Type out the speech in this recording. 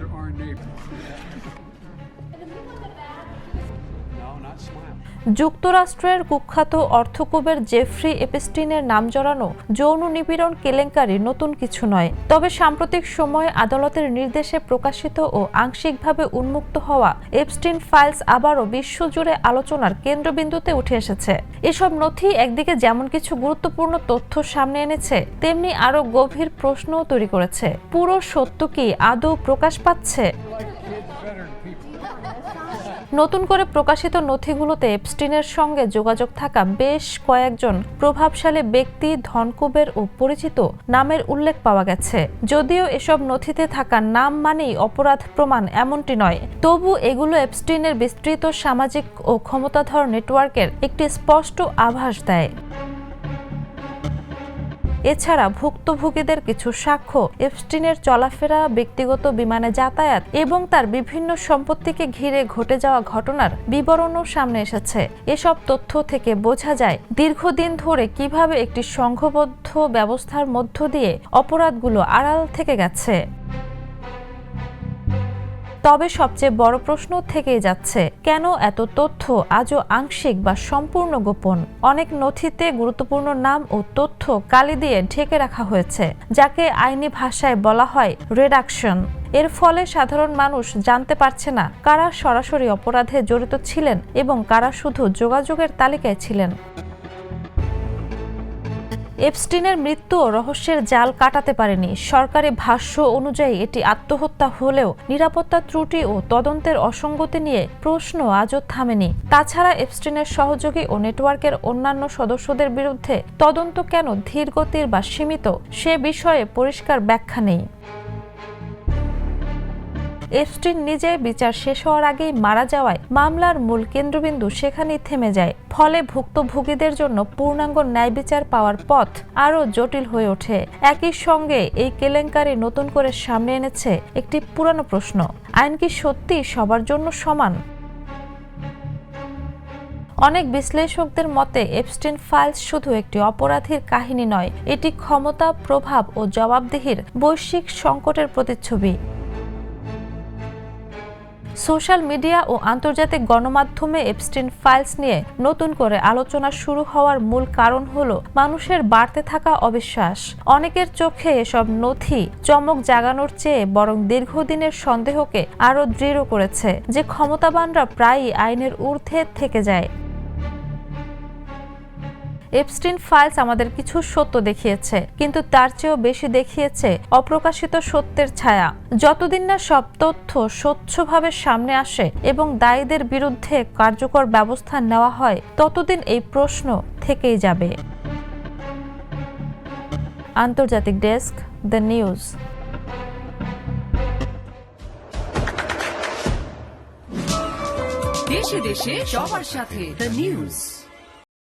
Are our neighbors. যুক্তরাষ্ট্রের কুখ্যাত অর্থকুবের Jeffrey এপেস্টিনের নাম জড়ানো যৌন নিপীড়ন কেলেঙ্কারি নতুন কিছু নয়। তবে সাম্প্রতিক সময়ে আদালতের নির্দেশে প্রকাশিত ও আংশিকভাবে উন্মুক্ত হওয়া এপস্টিন ফাইলস আবারও বিশ্বজুড়ে আলোচনার কেন্দ্রবিন্দুতে উঠে এসেছে। এসব নথি একদিকে যেমন কিছু গুরুত্বপূর্ণ তথ্য সামনে এনেছে তেমনি আরও গভীর প্রশ্নও তৈরি করেছে। পুরো সত্য কি আদৌ প্রকাশ পাচ্ছে? নতুন করে প্রকাশিত নথিগুলোতে এপস্টিনের সঙ্গে যোগাযোগ থাকা বেশ কয়েকজন প্রভাবশালী ব্যক্তি, ধনকুবের ও পরিচিত নামের উল্লেখ পাওয়া গেছে। যদিও এসব নথিতে থাকা নাম মানেই অপরাধ প্রমাণ এমনটি নয়। তবু এগুলো এপস্টিনের বিস্তৃত সামাজিক ও ক্ষমতাধর নেটওয়ার্কের একটি স্পষ্ট আভাস দেয়। এছাড়া ভুক্তভোগীদের কিছু সাক্ষ্য, এফস্টিনের চলাফেরা, ব্যক্তিগত বিমানে যাতায়াত এবং তার বিভিন্ন সম্পত্তিকে ঘিরে ঘটে যাওয়া ঘটনার বিবরণও সামনে এসেছে। এসব তথ্য থেকে বোঝা যায়, দীর্ঘদিন ধরে কীভাবে একটি সংঘবদ্ধ ব্যবস্থার মধ্য দিয়ে অপরাধগুলো আড়াল থেকে গেছে। তবে সবচেয়ে বড় প্রশ্ন থেকেই যাচ্ছে, কেন এত তথ্য আজও আংশিক বা সম্পূর্ণ গোপন? অনেক নথিতে গুরুত্বপূর্ণ নাম ও তথ্য কালি দিয়ে ঢেকে রাখা হয়েছে, যাকে আইনি ভাষায় বলা হয় রেডাকশন। এর ফলে সাধারণ মানুষ জানতে পারছে না কারা সরাসরি অপরাধে জড়িত ছিলেন এবং কারা শুধু যোগাযোগের তালিকায় ছিলেন। এপস্টিনের মৃত্যু রহস্যের জাল কাটাতে পারেনি। সরকারি ভাষ্য অনুযায়ী এটি আত্মহত্যা হলেও নিরাপত্তা ত্রুটি ও তদন্তের অসঙ্গতি নিয়ে প্রশ্ন আজও থামেনি। তাছাড়া এপস্টিনের সহযোগী ও নেটওয়ার্কের অন্যান্য সদস্যদের বিরুদ্ধে তদন্ত কেন ধীরগতির বা সীমিত, সে বিষয়ে পরিষ্কার ব্যাখ্যা নেই। এপস্টিন নিজে বিচার শেষ হওয়ার আগেই মারা যাওয়ায় মামলার মূল কেন্দ্রবিন্দু সেখানেই থেমে যায়। ফলে ভুক্তভোগীদের জন্য পূর্ণাঙ্গ ন্যায় বিচার পাওয়ার পথ আরও জটিল হয়ে ওঠে। একই সঙ্গে এই কেলেঙ্কারি নতুন করে সামনে এনেছে একটি পুরানো প্রশ্ন, আইন কি সত্যি সবার জন্য সমান? অনেক বিশ্লেষকদের মতে, এপস্টিন ফাইলস শুধু একটি অপরাধীর কাহিনী নয়, এটি ক্ষমতা, প্রভাব ও জবাবদিহির বৈশ্বিক সংকটের প্রতিচ্ছবি। সোশ্যাল মিডিয়া ও আন্তর্জাতিক গণমাধ্যমে এপস্টিন ফাইলস নিয়ে নতুন করে আলোচনা শুরু হওয়ার মূল কারণ হল মানুষের বাড়তে থাকা অবিশ্বাস। অনেকের চোখে এসব নথি চমক জাগানোর চেয়ে বরং দীর্ঘদিনের সন্দেহকে আরও দৃঢ় করেছে, যে ক্ষমতাবানরা প্রায়ই আইনের ঊর্ধ্বে থেকে যায়। এপস্টিন ফাইলস আমাদের কিছু সত্য দেখিয়েছে, কিন্তু তার চেয়েও বেশি দেখিয়েছে অপ্রকাশিত সত্যের ছায়া। যতদিন না সব তথ্য স্বচ্ছভাবে সামনে আসে এবং দায়ীদের বিরুদ্ধে কার্যকর ব্যবস্থা নেওয়া হয়, ততদিন এই প্রশ্ন থেকেই যাবে। আন্তর্জাতিক ডেস্ক, দ্য নিউজ। দেশে দেশে সবার সাথে দ্য নিউজ।